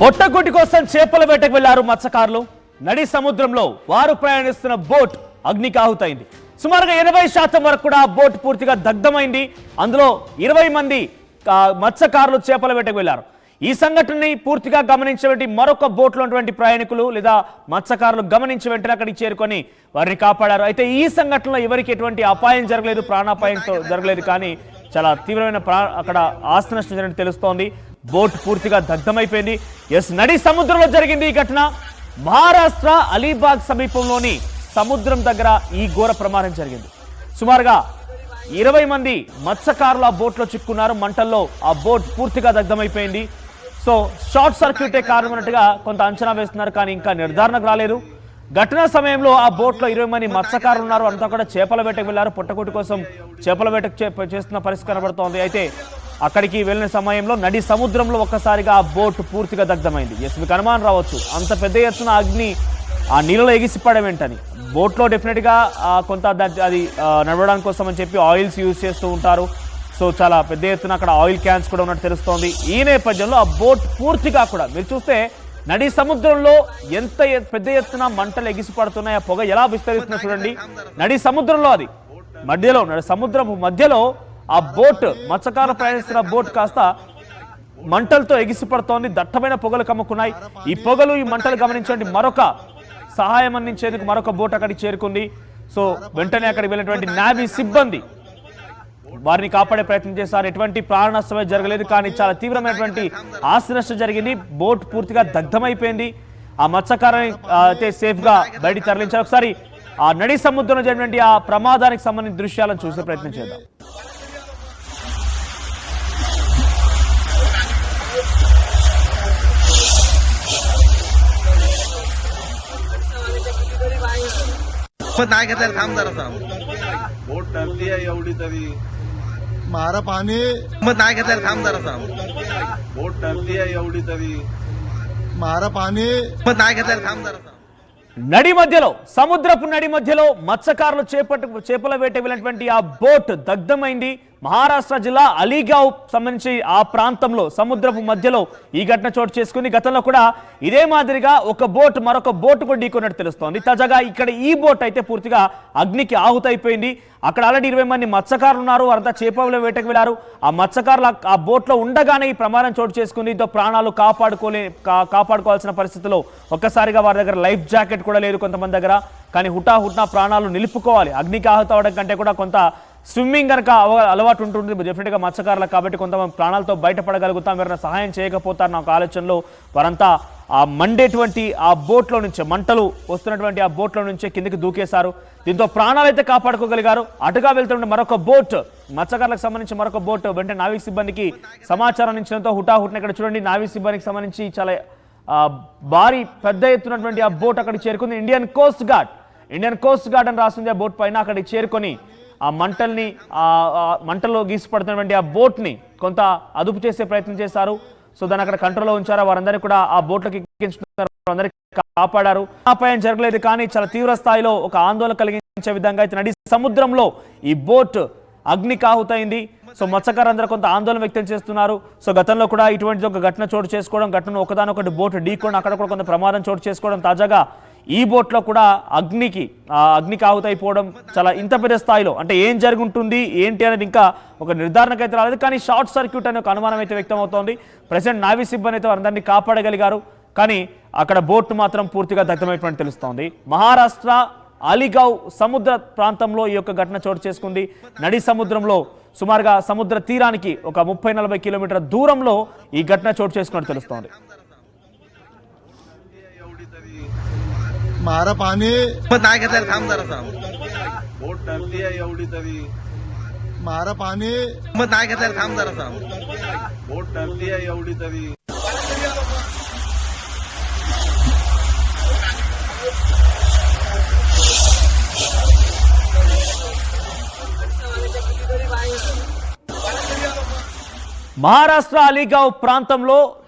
పొట్టగుడ్డి కోసం చేపల వేటకు వెళ్ళారు మత్స్యకారులు. నడి సముద్రంలో వారు ప్రయాణిస్తున్న బోట్ అగ్నికాహుతైంది. సుమారుగా ఎనభై శాతం వరకు కూడా ఆ బోట్ పూర్తిగా దగ్ధమైంది. అందులో ఇరవై మంది మత్స్యకారులు చేపల వేటకు వెళ్ళారు ఈ సంఘటనని పూర్తిగా గమనించినటువంటి మరొక బోట్లో ఉన్నటువంటి ప్రయాణికులు లేదా మత్స్యకారులు గమనించి వెంటనే అక్కడికి చేరుకొని వారిని కాపాడారు. అయితే ఈ సంఘటనలో ఎవరికి ఎటువంటి అపాయం జరగలేదు ప్రాణాపాయంతో జరగలేదు కానీ చాలా తీవ్రమైన ప్రా అక్కడ ఆస్తి నష్టం జరిగినట్టు తెలుస్తోంది. బోట్ పూర్తిగా దగ్ధమైపోయింది. ఎస్ నడి సముద్రంలో జరిగింది ఈ ఘటన. మహారాష్ట్ర అలీబాగ్ సమీపంలోని సముద్రం దగ్గర ఈ ఘోర ప్రమాదం జరిగింది. సుమారుగా ఇరవై మంది మత్స్యకారులు ఆ బోట్లో చిక్కున్నారు. మంటల్లో ఆ బోట్ పూర్తిగా దగ్ధమైపోయింది. సో షార్ట్ సర్క్యూటే కారణం అన్నట్టుగా కొంత అంచనా వేస్తున్నారు కానీ ఇంకా నిర్ధారణకు రాలేదు. ఘటనా సమయంలో ఆ బోట్లో ఇరవై మంది మత్స్యకారులు ఉన్నారు. అంతా కూడా చేపల వేటకు వెళ్ళారు పుట్టకూటి కోసం చేపల వేటకు చే- చేస్తున్న పరిస్థితి కనబడుతోంది. అయితే అక్కడికి వెళ్ళిన సమయంలో నడి సముద్రంలో ఒక్కసారిగా ఆ బోట్ పూర్తిగా దగ్ధమైంది. ఎస్ మీకు అనుమానం రావచ్చు. అంత పెద్ద ఎత్తున అగ్ని ఆ నీళ్ళలో ఎగిసిపడడం ఏంటని. బోట్లో డెఫినెట్గా కొంత ద- అది నడవడానికి కోసం అని చెప్పి ఆయిల్స్ యూజ్ చేస్తూ ఉంటారు. సో చాలా పెద్ద ఎత్తున అక్కడ ఆయిల్ క్యాన్స్ కూడా ఉన్నట్టు తెలుస్తోంది. ఈ నేపథ్యంలో ఆ బోట్ పూర్తిగా కూడా మీరు చూస్తే నడి సముద్రంలో ఎంత పెద్ద ఎత్తున మంటలు ఎగిసిపడుతున్నాయి ఆ పొగ ఎలా విస్తరిస్తున్నా చూడండి. నడి సముద్రంలో అది. మధ్యలో నడి సముద్రం మధ్యలో ఆ బోట్ మత్స్యకారులు ప్రయాణిస్తున్న బోట్ కాస్త మంటలతో ఎగిసిపడుతోంది దట్టమైన పొగలు కమ్ముకున్నాయి. ఈ పొగలు ఈ మంటలు గమనించండి. మరొక సహాయం అందించేందుకు మరొక బోట్ అక్కడికి చేరుకుంది. సో వెంటనే అక్కడికి వెళ్ళినటువంటి నావీ సిబ్బంది వారిని కాపాడే ప్రయత్నం చేశారు. ఎటువంటి ప్రాణ నష్టమే జరగలేదు కానీ చాలా తీవ్రమైనటువంటి ఆస్తి నష్టం జరిగింది. బోట్ పూర్తిగా దగ్ధమైపోయింది. ఆ మత్స్యకారాన్ని అయితే సేఫ్గా బయటికి తరలించారు. ఒకసారి ఆ నడి సముద్రంలో జరిగినటువంటి ఆ ప్రమాదానికి సంబంధించిన దృశ్యాలను చూసే ప్రయత్నం చేద్దాం. मग नाही घेतलं थांब जरा थांब बोट ठरली आहे एवढी तरी मारा पाणी मग नाही घेतलं थांब जरा थांब बोट ठरली आहे एवढी तरी मारा पाणी मग नाही घेतलं थांब जरा थांब నడి మధ్యలో సముద్రపు నడి మధ్యలో మత్స్యకారులు చేపట్టు చేపల వేట వెళ్ళినటువంటి ఆ బోట్ దగ్ధమైంది మహారాష్ట్ర జిల్లా అలీగావ్ సంబంధించి ఆ ప్రాంతంలో సముద్రపు మధ్యలో ఈ ఘటన చోటు చేసుకుని గతంలో కూడా ఇదే మాదిరిగా ఒక బోట్ మరొక బోట్ కూడా ఢీకొన్నట్టు తెలుస్తోంది. తాజాగా ఇక్కడ ఈ బోట్ అయితే పూర్తిగా అగ్నికి ఆహుతైపోయింది. అక్కడ ఆల్రెడీ ఇరవై మంది మత్స్యకారులు ఉన్నారు. వారంతా చేపల వేటకు వెళ్ళారు ఆ మత్స్యకారులు ఆ- బోట్లో ఉండగానే ఈ ప్రమాదం చోటు చేసుకుని దీంతో ప్రాణాలు కాపాడుకోలే కాపాడుకోవాల్సిన పరిస్థితిలో ఒక్కసారిగా వారి దగ్గర లైఫ్ జాకెట్ కూడా లేదు కొంతమంది దగ్గర. కానీ హుటా హుటా ప్రాణాలు నిలుపుకోవాలి. అగ్నికి ఆహుత అవడం కంటే కూడా కొంత స్విమ్మింగ్ కనుక అలవాటు ఉంటుంది డెఫినెట్గా మత్స్యకారులకు కాబట్టి కొంతమంది ప్రాణాలతో బయటపడగలుగుతాం ఎవరైనా సహాయం చేయకపోతారు నాకు ఆలోచనలో వారంతా ఆ మండేటువంటి ఆ బోట్లో నుంచే మంటలు వస్తున్నటువంటి ఆ బోట్లో నుంచే కిందికి దూకేశారు. దీంతో ప్రాణాలైతే కాపాడుకోగలిగారు. అటుగా వెళ్తున్న మరొక బోట్ మత్స్యకారులకు సంబంధించి మరొక బోట్ వెంటనే నావిక సిబ్బందికి సమాచారం ఇచ్చడంతో హుటాహుటిన ఇక్కడ చూడండి నావిక సిబ్బందికి సంబంధించి చాలా భారీ పెద్ద ఎత్తున్నటువంటి ఆ బోట్ అక్కడికి చేరుకుంది. Indian coast guard Indian coast guard అని రాసింది ఆ బోట్ పైన అక్కడికి చేరుకొని ఆ మంటల్ని ఆ మంటల్లో గీసిపడుతున్నటువంటి ఆ బోట్ని కొంత అదుపు చేసే ప్రయత్నం చేశారు. సో దాన్ని అక్కడ కంట్రోల్లో ఉంచారు? వారందరికీ కూడా ఆ బోట్లకు ఎక్కించుకున్నారు. వారందరికీ కాపాడారు. అపాయం జరగలేదు కానీ చాలా తీవ్ర స్థాయిలో ఒక ఆందోళన కలిగించే విధంగా అయితే నడి సముద్రంలో ఈ బోట్ అగ్ని కాహుతైంది సో మత్స్యకారులందరూ కొంత ఆందోళన వ్యక్తం చేస్తున్నారు. సో గతంలో కూడా ఇటువంటి ఒక ఘటన చోటు చేసుకోవడం ఘటన ఒకదానొకటి బోట్ ఢీకొని అక్కడ కూడా కొంత ప్రమాదం చోటు చేసుకోవడం తాజాగా ఈ బోట్లో కూడా అగ్నికి ఆ అగ్నికి ఆహుతైపోవడం చాలా ఇంత పెద్ద స్థాయిలో అంటే ఏం జరుగుంటుంది ఏంటి అనేది ఇంకా ఒక నిర్ధారణకు అయితే రాలేదు. కానీ షార్ట్ సర్క్యూట్ అనే ఒక అనుమానం అయితే వ్యక్తం అవుతోంది ప్రెసిడెంట్ నావీ సిబ్బంది అయితే అందరినీ కాపాడగలిగారు. కానీ అక్కడ బోట్ మాత్రం పూర్తిగా దగ్ధమైనటువంటి తెలుస్తోంది. మహారాష్ట్ర అలీగావ్ సముద్ర ప్రాంతంలో ఈ యొక్క ఘటన చోటు చేసుకుంది. నడి సముద్రంలో సుమారుగా సముద్ర తీరానికి ఒక ముప్పై నలభై కిలోమీటర్ల దూరంలో ఈ ఘటన చోటు చేసుకున్నట్టు తెలుస్తోంది. मारा पाणी मग नाही घेतलं थांब जरा थांब बोट ठरली आहे एवढी तरी मारा पाणी मग नाही घेतलं थांब जरा थांब बोट ठरली आहे एवढी तरी మహారాష్ట్ర అలీగావ్ ప్రాంతంలో ఆ,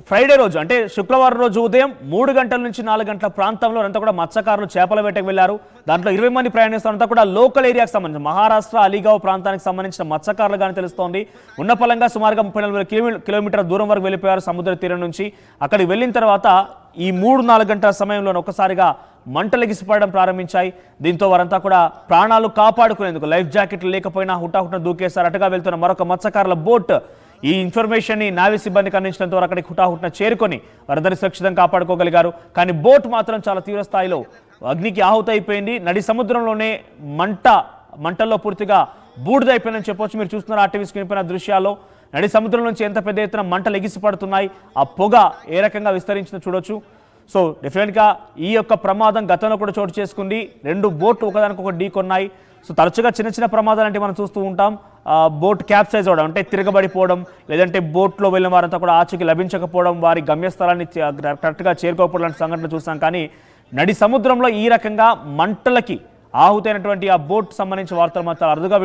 ఫ్రైడే రోజు అంటే శుక్రవారం రోజు ఉదయం మూడు గంటల నుంచి నాలుగు గంటల ప్రాంతంలో అంతా కూడా మత్స్యకారులు చేపల వేటకు వెళ్ళారు దాంట్లో ఇరవై మంది ప్రయాణిస్తారంతా కూడా లోకల్ ఏరియాకి సంబంధించిన మహారాష్ట్ర అలీగావ్ ప్రాంతానికి సంబంధించిన మత్స్యకారులు కానీ తెలుస్తోంది. ఉన్నపలంగా సుమారుగా ముప్పై నలభై కిలోమీ- కిలోమీటర్ దూరం వరకు వెళ్ళిపోయారు సముద్ర తీరం నుంచి. అక్కడికి వెళ్ళిన తర్వాత ఈ మూడు నాలుగు గంటల సమయంలో ఒక్కసారిగా మంటలు ఎగిసిపడడం ప్రారంభించాయి. దీంతో వారంతా కూడా ప్రాణాలు కాపాడుకునేందుకు లైఫ్ జాకెట్లు లేకపోయినా హుటాహుట దూకేశారు. అటుగా వెళ్తున్న మరొక మత్స్యకారుల బోట్ ఈ ఇన్ఫర్మేషన్ని నావీ సిబ్బందికి అందించడంతో వారు అక్కడికి హుటాహుట్న చేరుకొని వరదని సురక్షితం కాపాడుకోగలిగారు. కానీ బోట్ మాత్రం చాలా తీవ్ర స్థాయిలో అగ్నికి ఆహుతైపోయింది. నడి సముద్రంలోనే మంట మంటల్లో పూర్తిగా బూడిదైపోయిందని చెప్పొచ్చు. మీరు చూస్తున్నారు ఆర్టీవీ స్క్రీన్ పైన దృశ్యాల్లో నడి సముద్రం నుంచి ఎంత పెద్ద ఎత్తున మంటలు ఎగిసి పడుతున్నాయి ఆ పొగ ఏ రకంగా విస్తరించిందో చూడొచ్చు. సో డెఫినెట్గా ఈ యొక్క ప్రమాదం గతంలో కూడా చోటు చేసుకుంది. రెండు బోట్లు ఒకదానికొకటి ఢీకొన్నాయి. సో తరచుగా చిన్న చిన్న ప్రమాదాలు అంటే మనం చూస్తూ ఉంటాం. ఆ, బోట్ క్యాప్సైజ్ అవడం అంటే తిరగబడిపోవడం లేదంటే బోట్లో వెళ్ళిన వారంతా కూడా ఆచూకీ లభించకపోవడం వారి గమ్యస్థలాన్ని కరెక్ట్గా చేరుకోకపోవడం లాంటి సంఘటన చూస్తాం. కానీ నడి సముద్రంలో ఈ రకంగా మంటలకి ఆహుతైనటువంటి ఆ బోట్ సంబంధించిన వార్తలు మాత్రం అరుదుగా